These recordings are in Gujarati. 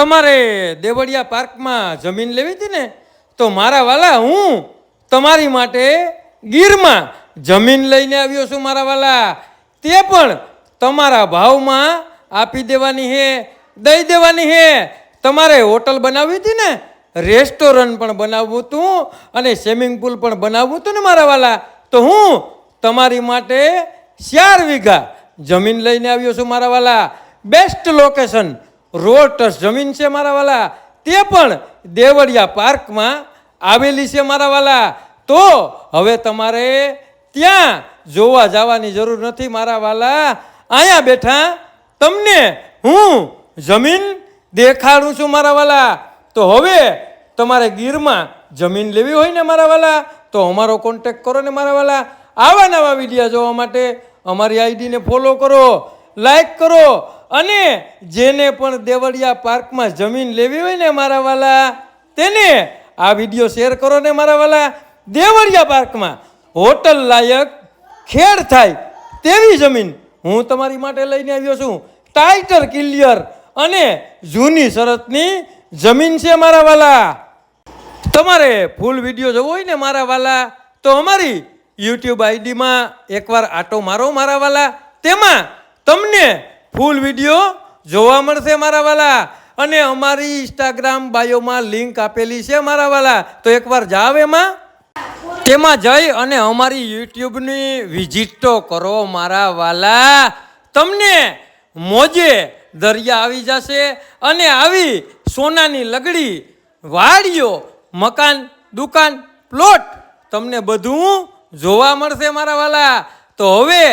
તમારે દેવળિયા પાર્કમાં જમીન લેવી હતી ને, તો મારા વાલા, હું તમારી માટે ગીરમાં જમીન લઈને આવ્યો છું મારા વાલા. તે પણ તમારા ભાવમાં આપી દેવાની હે, દઈ દેવાની હે. તમારે હોટલ બનાવવી હતી ને, રેસ્ટોરન્ટ પણ બનાવવું હતું અને સ્વિમિંગ પુલ પણ બનાવવું હતું ને મારા વાલા. તો હું તમારી માટે ચાર વીઘા જમીન લઈને આવ્યો છું મારા વાલા. બેસ્ટ લોકેશન રોડ જમીન છે મારા વાલા. તે પણ દેવળિયા પાર્કમાં આવેલી છે મારા વાલા. તો હવે તમારે ત્યાં જોવા જવાની જરૂર નથી મારા વાલા. અહીંયા બેઠા તમને હું જમીન દેખાડું છું મારા વાલા. તો હવે તમારે ગીરમાં જમીન લેવી હોય ને મારા વાલા, તો અમારો કોન્ટેક કરો ને મારા વાલા. આવા નવા વિડીયા જોવા માટે અમારી આઈડીને ફોલો કરો લાઈક કરો અને જેને પણ દેવળિયા પાર્કમાં જમીન લેવી હોય ને મારા વાલા, તેને આ વીડિયો શેર કરો ને મારા વાલા. દેવળિયા પાર્કમાં હોટલ લાયક ખેડ થાય તેવી જમીન હું તમારી માટે લઈને આવ્યો છું. ટાઇટર ક્લિયર અને જૂની શરતની જમીન છે મારા વાલા. તમારે ફૂલ વીડિયો જોવો હોય ને મારા વાલા, તો અમારી યુટ્યુબ આઈડીમાં એકવાર આટો મારો મારા વાલા. તેમાં તમને ફૂલ વીડિયો જોવા મળશે મારા વાલા. અને અમારી ઇન્સ્ટાગ્રામ બાયોમાં લિંક આપેલી છે મારા વાલા. તો એકવાર જાવ એમાં. તેમાં જઈ અને અમારી યુટ્યુબની વિઝિટ તો કરો મારા વાલા. તમને મોજે દરિયા આવી જશે અને આવી સોનાની લગડી, વાડીઓ, મકાન, દુકાન પ્લોટ તમને બધું જોવા મળશે મારા વાલા. તો હવે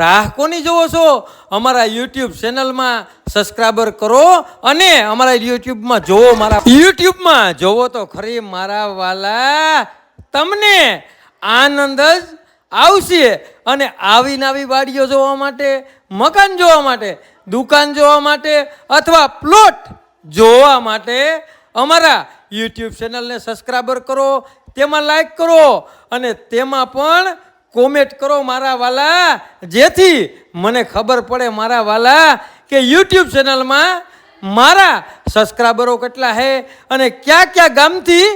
રાહ કોની જોવો છો? અમારા યુટ્યુબ ચેનલમાં સબસ્ક્રાઈબર કરો અને અમારા યુટ્યુબમાં જોવો મારા યુટ્યુબમાં જોવો તો ખરી મારા વાલા, તમને આનંદ જ આવશે અને આવી નવી વાડીઓ જોવા માટે, મકાન જોવા માટે, દુકાન જોવા માટે અથવા પ્લોટ જોવા માટે અમારા યુટ્યુબ ચેનલને સબસ્ક્રાઈબર કરો, તેમાં લાઈક કરો અને તેમાં પણ કોમેન્ટ કરો મારા વાલા. જેથી મને ખબર પડે મારા વાલા કે યુટ્યુબ ચેનલમાં મારા સબસ્ક્રાઈબરો કેટલા છે અને કયા કયા ગામથી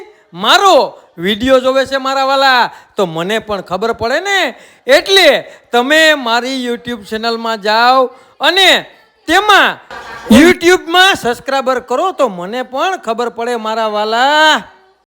મારો વીડિયો જોવે છે મારા વાલા. તો મને પણ ખબર પડે ને. એટલે તમે મારી યુટ્યુબ ચેનલમાં જાઓ અને તેમાં યુટ્યુબમાં સબસ્ક્રાઈબર કરો તો મને પણ ખબર પડે મારા વાલા.